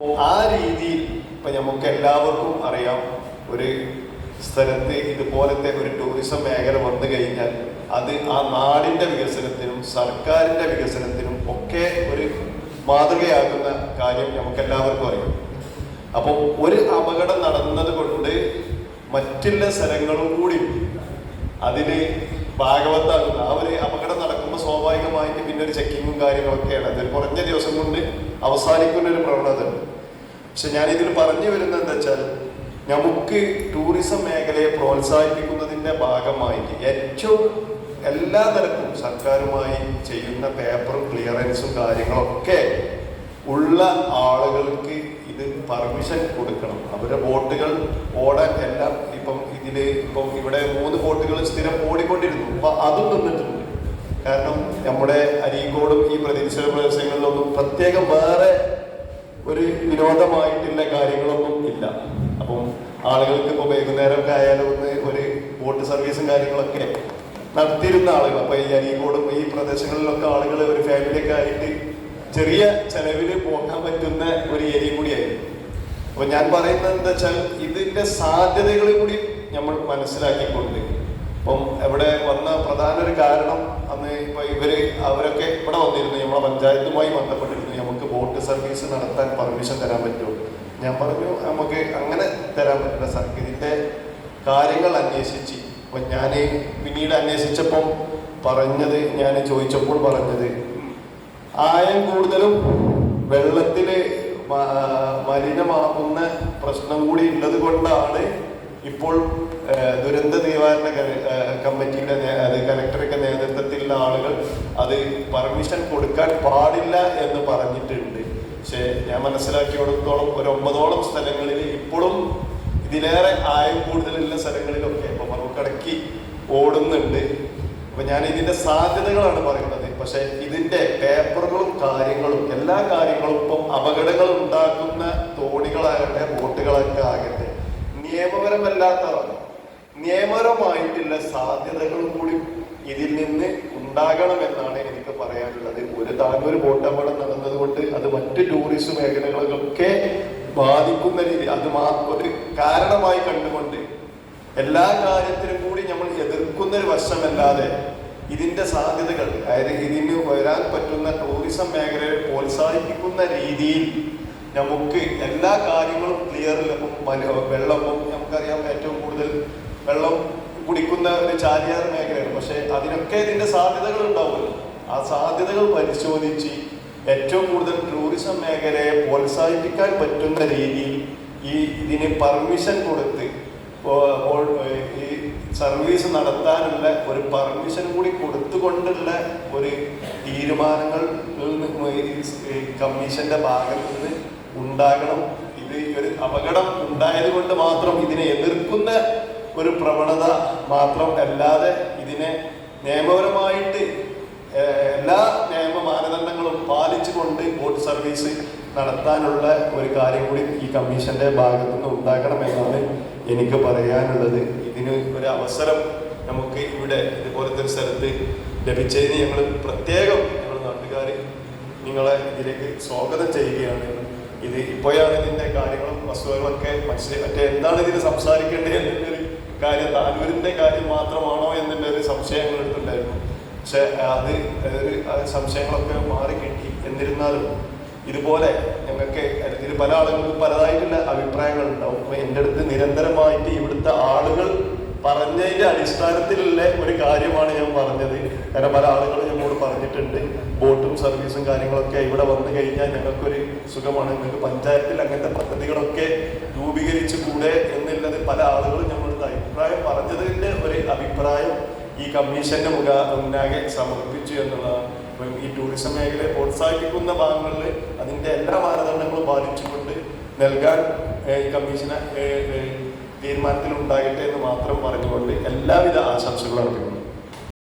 ആ രീതിയിൽ ഇപ്പം നമുക്ക് എല്ലാവർക്കും അറിയാം. ഒരു സ്ഥലത്ത് ഇതുപോലത്തെ ഒരു ടൂറിസം മേഖല വന്നു കഴിഞ്ഞാൽ അത് ആ നാടിന്റെ വികസനത്തിനും സർക്കാരിന്റെ വികസനത്തിനും ഒക്കെ ഒരു മാതൃകയാകുന്ന കാര്യം നമുക്ക് എല്ലാവർക്കും അറിയാം. അപ്പോൾ ഒരു അപകടം നടന്നത് കൊണ്ട് മറ്റുള്ള സ്ഥലങ്ങളും കൂടി അതിന് ഭാഗവത്താകുന്ന ആ ഒരു അപകടം സ്വാഭാവികമായിട്ട് പിന്നെ ഒരു ചെക്കിങ്ങും കാര്യങ്ങളൊക്കെയാണ്. അതിൽ കുറഞ്ഞ ദിവസം കൊണ്ട് അവസാനിക്കുന്ന ഒരു പ്രവണത പക്ഷെ ഞാൻ ഇതിൽ പറഞ്ഞു വരുന്നത് എന്താ വെച്ചാൽ നമുക്ക് ടൂറിസം മേഖലയെ പ്രോത്സാഹിപ്പിക്കുന്നതിന്റെ ഭാഗമായിട്ട് ഏറ്റവും എല്ലാ തരത്തിലും സർക്കാരുമായി ചെയ്യുന്ന പേപ്പറും ക്ലിയറൻസും കാര്യങ്ങളൊക്കെ ഉള്ള ആളുകൾക്ക് ഇത് പെർമിഷൻ കൊടുക്കണം. അവരുടെ ബോട്ടുകൾ ഓടാൻ എല്ലാം ഇപ്പം ഇതിൽ ഇപ്പം ഇവിടെ മൂന്ന് ബോട്ടുകൾ സ്ഥിരം ഓടിക്കൊണ്ടിരുന്നു. അപ്പം അതും നിന്നിട്ടുണ്ട്. കാരണം നമ്മുടെ അരീക്കോടും ഈ പ്രതീക്ഷ പ്രദേശങ്ങളിലൊന്നും പ്രത്യേകം വേറെ ഒരു വിനോദമായിട്ടുള്ള കാര്യങ്ങളൊന്നും ഇല്ല. അപ്പം ആളുകൾക്ക് ഇപ്പോൾ വൈകുന്നേരമൊക്കെ ആയാലും ഒന്ന് ഒരു ബോട്ട് സർവീസും കാര്യങ്ങളൊക്കെ നടത്തിയിരുന്ന ആളുകൾ. അപ്പോൾ ഈ അരീക്കോടും ഈ പ്രദേശങ്ങളിലൊക്കെ ആളുകൾ ഒരു ഫാമിലിയൊക്കെ ആയിട്ട് ചെറിയ ചെലവിൽ പോകാൻ പറ്റുന്ന ഒരു ഏരിയ കൂടിയായിരുന്നു. അപ്പോൾ ഞാൻ പറയുന്നത് എന്താ വെച്ചാൽ ഇതിന്റെ സാധ്യതകൾ കൂടി നമ്മൾ മനസ്സിലാക്കിക്കൊണ്ട് ഇപ്പം ഇവിടെ വന്ന പ്രധാന ഒരു കാരണം അന്ന് ഇപ്പൊ ഇവർ അവരൊക്കെ ഇവിടെ വന്നിരുന്നു. നമ്മളെ പഞ്ചായത്തുമായി ബന്ധപ്പെട്ടിരുന്നു. നമുക്ക് ബോട്ട് സർവീസ് നടത്താൻ പെർമിഷൻ തരാൻ പറ്റുമോ? ഞാൻ പറഞ്ഞു നമുക്ക് അങ്ങനെ തരാൻ പറ്റില്ല സാർ. ഇതിന്റെ കാര്യങ്ങൾ അന്വേഷിച്ച് അപ്പൊ ഞാൻ പിന്നീട് അന്വേഷിച്ചപ്പം പറഞ്ഞത് ഞാൻ ചോദിച്ചപ്പോൾ പറഞ്ഞത് ആയം കൂടുതലും വെള്ളത്തിൽ മലിനമാകുന്ന പ്രശ്നം കൂടി ഉള്ളത് കൊണ്ടാണ് ഇപ്പോൾ ദുരന്ത നിവാരണ കമ്മിറ്റിയുടെ അത് കലക്ടറൊക്കെ നേതൃത്വത്തിലുള്ള ആളുകൾ അത് പെർമിഷൻ കൊടുക്കാൻ പാടില്ല എന്ന് പറഞ്ഞിട്ടുണ്ട്. പക്ഷെ ഞാൻ മനസ്സിലാക്കിയോടത്തോളം ഒരു ഒമ്പതോളം സ്ഥലങ്ങളിൽ ഇപ്പോഴും ഇതിലേറെ ആയം കൂടുതലുള്ള സ്ഥലങ്ങളിലൊക്കെ ഇപ്പൊ മറുകടക്കി ഓടുന്നുണ്ട്. അപ്പൊ ഞാൻ ഇതിന്റെ സാധ്യതകളാണ് പറയുന്നത്. പക്ഷെ ഇതിന്റെ പേപ്പറുകളും കാര്യങ്ങളും എല്ലാ കാര്യങ്ങളും ഇപ്പം അപകടങ്ങൾ ഉണ്ടാക്കുന്ന തോണികളാകട്ടെ ബോട്ടുകളൊക്കെ ആകട്ടെ നിയമപരമല്ലാത്തവ നിയമപരമായിട്ടുള്ള സാധ്യതകളും കൂടി ഇതിൽ നിന്ന് ഉണ്ടാകണമെന്നാണ് എനിക്ക് പറയാനുള്ളത്. ഒരു താനൂർ ബോട്ട് അപകടം നടന്നതുകൊണ്ട് അത് മറ്റ് ടൂറിസ്റ്റ് മേഖലകളൊക്കെ ബാധിക്കുന്ന രീതി അത് ഒരു കാരണമായി കണ്ടുകൊണ്ട് എല്ലാ കാര്യത്തിലും കൂടി നമ്മൾ എതിർക്കുന്ന ഒരു വശമല്ലാതെ ഇതിന്റെ സാധ്യതകൾ അതായത് ഇതിന് വരാൻ പറ്റുന്ന ടൂറിസം മേഖലയെ പ്രോത്സാഹിപ്പിക്കുന്ന രീതിയിൽ നമുക്ക് എല്ലാ കാര്യങ്ങളും ക്ലിയറിൽ അപ്പം വെള്ളം നമുക്കറിയാം ഏറ്റവും കൂടുതൽ വെള്ളം കുടിക്കുന്ന ഒരു ചാലിയാർ മേഖലയാണ്. പക്ഷെ അതിനൊക്കെ ഇതിന്റെ സാധ്യതകൾ ഉണ്ടാവുമല്ലോ. ആ സാധ്യതകൾ പരിശോധിച്ച് ഏറ്റവും കൂടുതൽ ടൂറിസം മേഖലയെ പ്രോത്സാഹിപ്പിക്കാൻ പറ്റുന്ന രീതിയിൽ ഈ ഇതിന് പെർമിഷൻ കൊടുത്ത് ഈ സർവീസ് നടത്താനുള്ള ഒരു പെർമിഷൻ കൂടി കൊടുത്തുകൊണ്ടുള്ള ഒരു തീരുമാനങ്ങൾ കമ്മീഷന്റെ ഭാഗത്ത് നിന്ന് ഉണ്ടാകണം. ഇത് ഒരു അപകടം ഉണ്ടായത് കൊണ്ട് മാത്രം ഇതിനെ എതിർക്കുന്ന ഒരു പ്രവണത മാത്രം അല്ലാതെ ഇതിനെ നിയമപരമായിട്ട് എല്ലാ നിയമ മാനദണ്ഡങ്ങളും പാലിച്ചുകൊണ്ട് ബോട്ട് സർവീസ് നടത്താനുള്ള ഒരു കാര്യം കൂടി ഈ കമ്മീഷന്റെ ഭാഗത്തു നിന്ന് ഉണ്ടാകണമെന്നാണ് എനിക്ക് പറയാനുള്ളത്. ഇതിന് ഒരു അവസരം നമുക്ക് ഇവിടെ ഇതുപോലത്തെ ഒരു സ്ഥലത്ത് ലഭിച്ചതിന് ഞങ്ങൾ പ്രത്യേകം ഞങ്ങൾ നാട്ടുകാർ നിങ്ങളെ ഇതിലേക്ക് സ്വാഗതം ചെയ്യുകയാണ്. ഇത് ഇപ്പോഴാണ് ഇതിന്റെ കാര്യങ്ങളും വസ്തുതകളൊക്കെ മനസ്സിലായി. മറ്റേ എന്താണ് ഇതിന് സംസാരിക്കേണ്ടത് എന്നുള്ള ഒരു കാര്യം താനൂരിന്റെ കാര്യം മാത്രമാണോ എന്നുള്ള ഒരു സംശയങ്ങൾ എടുത്തിട്ടുണ്ടായിരുന്നു. പക്ഷെ അത് ഒരു സംശയങ്ങളൊക്കെ മാറി കിട്ടി എന്നിരുന്നാലും ഇതുപോലെ ഞങ്ങൾക്ക് ഇതിൽ പല ആളുകൾക്കും പലതായിട്ടുള്ള അഭിപ്രായങ്ങൾ ഉണ്ടാവും എന്റെ അടുത്ത് നിരന്തരമായിട്ട് ഇവിടുത്തെ ആളുകൾ പറഞ്ഞതിന്റെ അടിസ്ഥാനത്തിലുള്ള ഒരു കാര്യമാണ് ഞാൻ പറഞ്ഞത്. കാരണം പല ആളുകളും ഞങ്ങളോട് പറഞ്ഞിട്ടുണ്ട്. ബോട്ടും സർവീസും കാര്യങ്ങളൊക്കെ ഇവിടെ വന്നു കഴിഞ്ഞാൽ ഞങ്ങൾക്കൊരു സുഖമാണ്. ഞങ്ങൾക്ക് പഞ്ചായത്തിൽ അങ്ങനത്തെ പദ്ധതികളൊക്കെ രൂപീകരിച്ചു കൂടെ എന്നുള്ളത് പല ആളുകളും ഞങ്ങളുടെ അഭിപ്രായം പറഞ്ഞതിന്റെ ഒരു അഭിപ്രായം ഈ കമ്മീഷന്റെ മുഖ മുന്നാകെ സമർപ്പിച്ചു എന്നുള്ളതാണ്. ഈ ടൂറിസം മേഖലയെ പ്രോത്സാഹിപ്പിക്കുന്ന ഭാഗങ്ങളിൽ അതിന്റെ എല്ലാ മാനദണ്ഡങ്ങളും പാലിച്ചുകൊണ്ട് നൽകാൻ ഈ കമ്മീഷന് തീരുമാനത്തിൽ ഉണ്ടാകട്ടെ എന്ന് മാത്രം പറഞ്ഞുകൊണ്ട് എല്ലാവിധ ആശംസകളും അർപ്പിക്കുന്നു.